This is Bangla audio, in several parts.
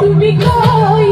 তুমি কই?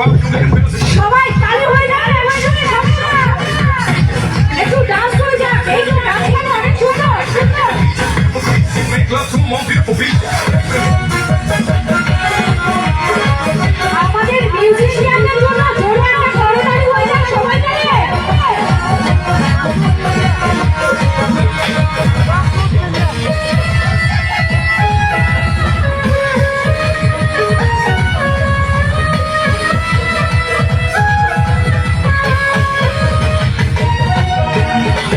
সবাই তালি হয়ে যাবে, এবার শুনে সবাই একটু ডান্স হয়ে যাক, এই যে ডান্স মানে অনেক সুন্দর সুন্দর Make love to my beautiful people. আমাদের musician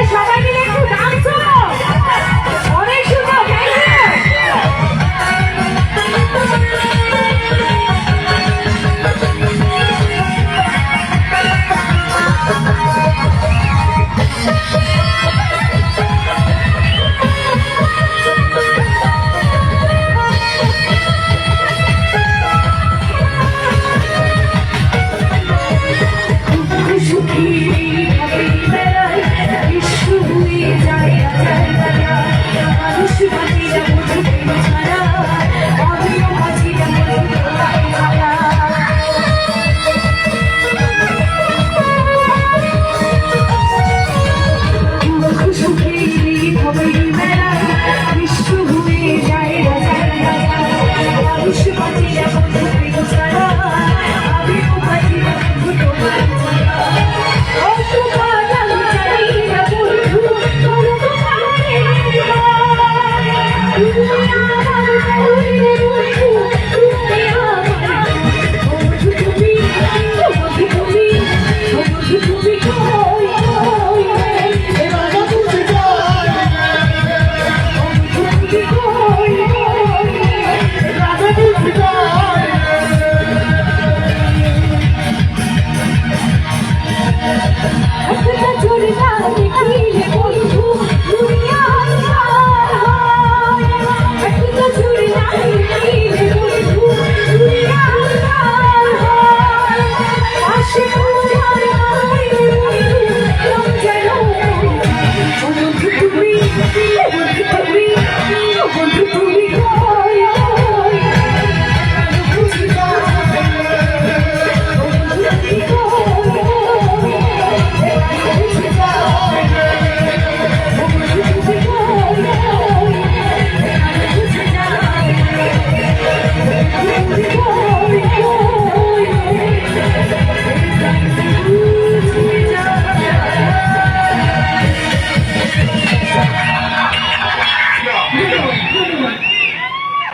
That's right.